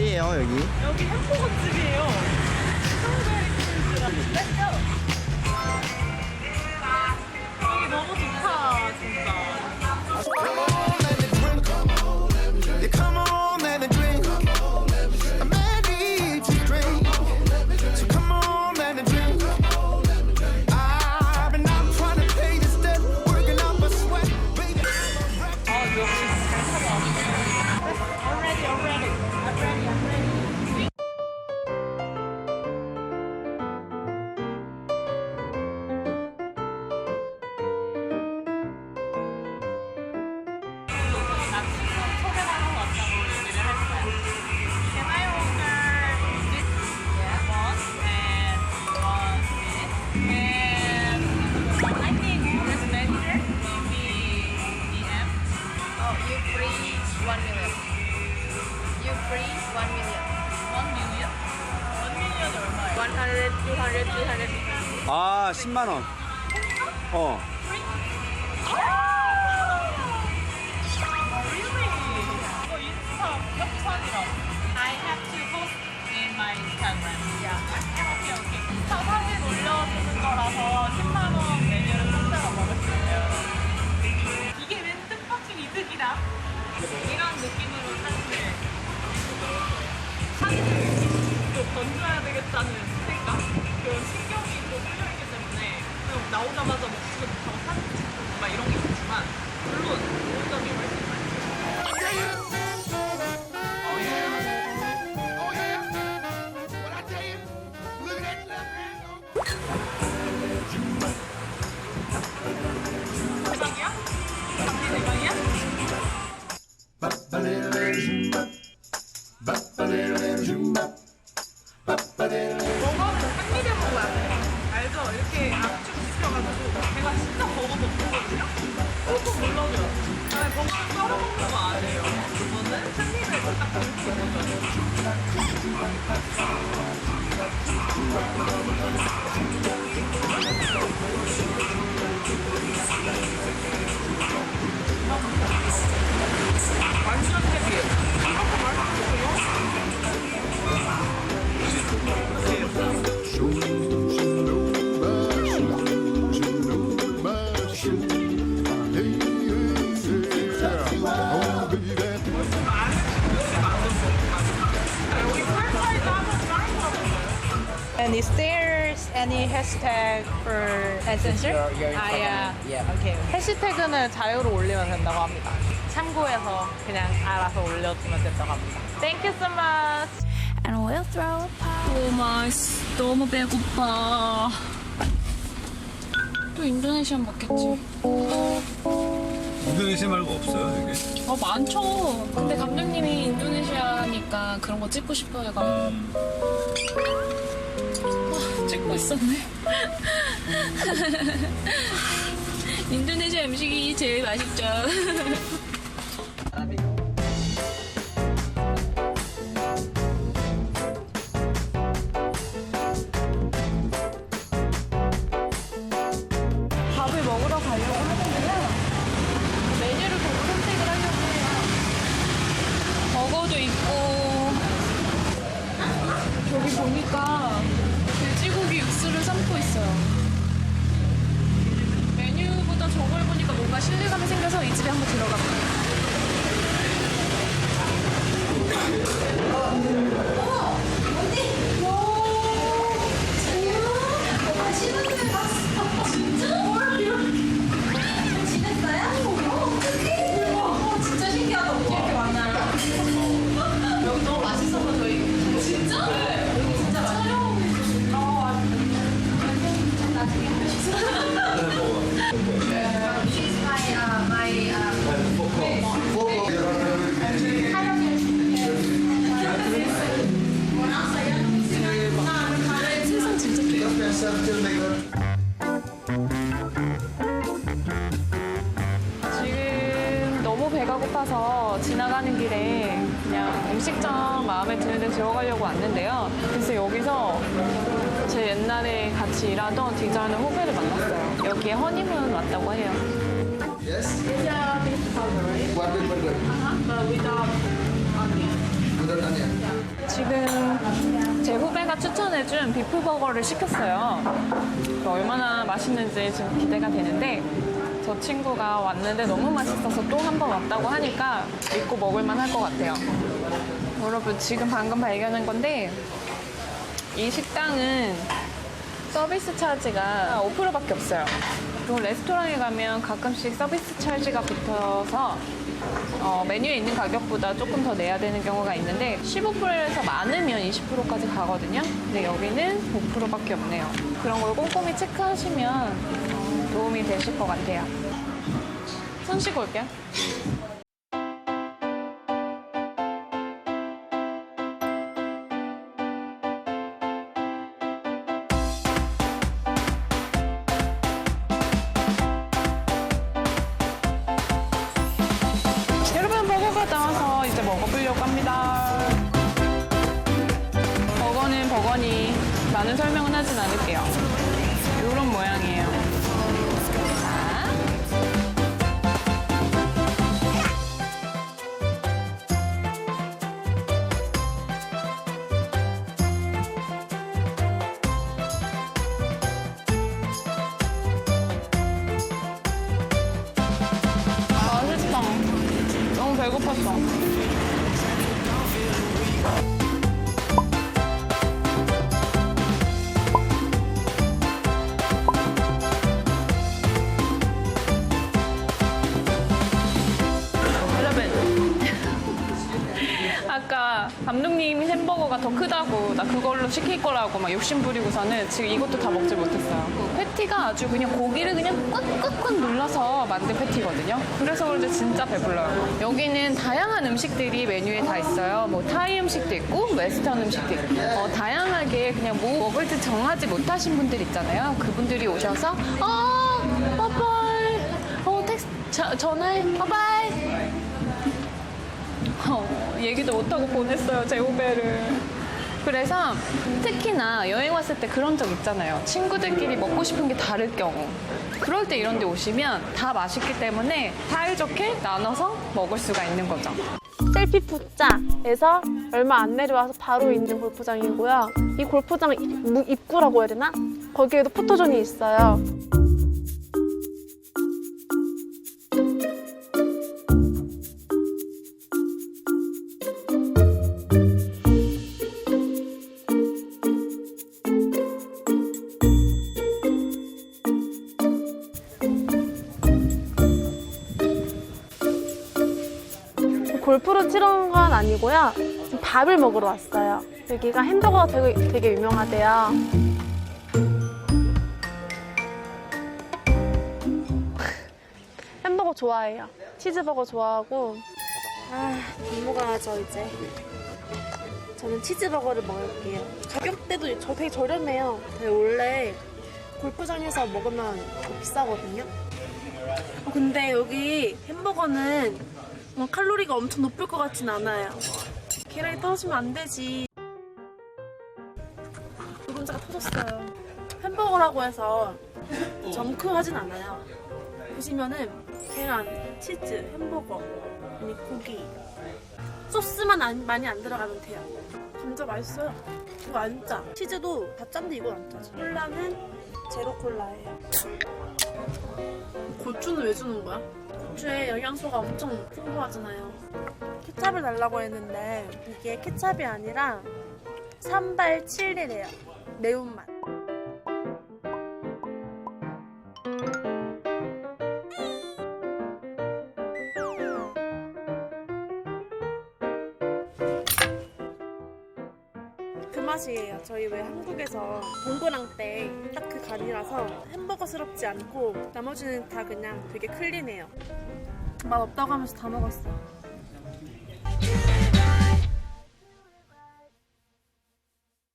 어디예요 여기? 여기 햄버거 집이에요. Let's go. 여기 너무 좋다, Oh, free one million. You free one million. One million? One million 얼마예요? One hundred, two hundred, three hundred. 아 10만 원. 어. Really? Is there any hashtag for censorship? 아, yeah. Okay. 해시태그는 자유로 올리면 된다고 합니다. 참고해서 그냥 알아서 올려주면 된다고 합니다. Thank you so much. and we'll throw a party. 맛있어. 너무 배고파. 또 인도네시안 맞겠지? 인도네시아 말고 없어요 여기? 아 많죠. 근데 감독님이 인도네시아니까 그런 거 찍고 싶어. 아, 찍고 있었네. 인도네시아 음식이 제일 맛있죠. 밥을 먹으러 가려고 하는데요. 메뉴를 보고 선택을 하려고 해요. 버거도 있고 저기 보니까 고파서 지나가는 길에 그냥 음식점 마음에 드는 데 들어가려고 왔는데요. 그래서 여기서 제 옛날에 같이 일하던 디자이너 후배를 만났어요. 여기에 허니문 왔다고 해요. Yes? It's a beef burger, right? What will burger? But without onion. Without onion. 지금 제 후배가 추천해준 비프 버거를 시켰어요. 얼마나 맛있는지 지금 기대가 되는데 저 친구가 왔는데 너무 맛있어서 또 한 번 왔다고 하니까 믿고 먹을만 할 것 같아요. 여러분 지금 방금 발견한 건데 이 식당은 서비스 차지가 5%밖에 없어요. 그리고 레스토랑에 가면 가끔씩 서비스 차지가 붙어서 어, 메뉴에 있는 가격보다 조금 더 내야 되는 경우가 있는데 15%에서 많으면 20%까지 가거든요. 근데 여기는 5%밖에 없네요. 그런 걸 꼼꼼히 체크하시면 어, 도움이 되실 것 같아요. 손 씻고 올게요. 먹어보려고 합니다. 버거는 버거니 많은 않을 我们是彼此的依靠。 더 크다고 나 그걸로 시킬 거라고 막 욕심 부리고서는 지금 이것도 다 먹지 못했어요. 그 패티가 아주 그냥 고기를 그냥 꽉꽉꽉 눌러서 만든 패티거든요. 그래서 그런지 진짜 배불러요. 여기는 다양한 음식들이 메뉴에 다 있어요. 뭐 타이 음식도 있고 웨스턴 음식도 있고 어, 다양하게 그냥 뭐 먹을 듯 정하지 못하신 분들 있잖아요. 그분들이 오셔서 어 빠빠이 어 텍스 자, 전화해 빠빠이 어, 얘기도 못하고 보냈어요, 제 후배를. 그래서 특히나 여행 왔을 때 그런 적 있잖아요. 친구들끼리 먹고 싶은 게 다를 경우. 그럴 때 이런 데 오시면 다 맛있기 때문에 사이좋게 나눠서 먹을 수가 있는 거죠. 셀피 푸자에서 얼마 안 내려와서 바로 있는 골프장이고요. 이 골프장 입- 입구라고 해야 되나? 거기에도 포토존이 있어요. 온건 아니고요. 밥을 먹으러 왔어요. 여기가 햄버거가 되게, 되게 유명하대요. 햄버거 좋아해요. 치즈버거 좋아하고. 아, 밥 먹어야죠, 이제. 저는 치즈버거를 먹을게요. 가격대도 저 되게 저렴해요. 근데 원래 골프장에서 먹으면 더 비싸거든요. 어, 근데 여기 햄버거는 뭐 칼로리가 엄청 높을 것 같진 않아요. 계란이 떨어지면 안 되지. 노른자가 터졌어요. 햄버거라고 해서 정크하진 않아요. 보시면은 계란, 치즈, 햄버거, 아니 고기. 소스만 안- 많이 안 들어가면 돼요. 진짜 맛있어요. 이거 안 짜. 치즈도 다 짠데 이건 안 짜지. 콜라는 제로 콜라예요. 고추는 왜 주는 거야? 고추에 영양소가 엄청 풍부하잖아요. 케찹을 달라고 했는데 이게 케찹이 아니라 산발 칠리래요. 매운맛. 맛이에요. 저희 왜 한국에서 동그랑 때 딱 그 간이라서 햄버거스럽지 않고 나머지는 다 그냥 되게 클린해요. 맛 없다고 하면서 다 먹었어.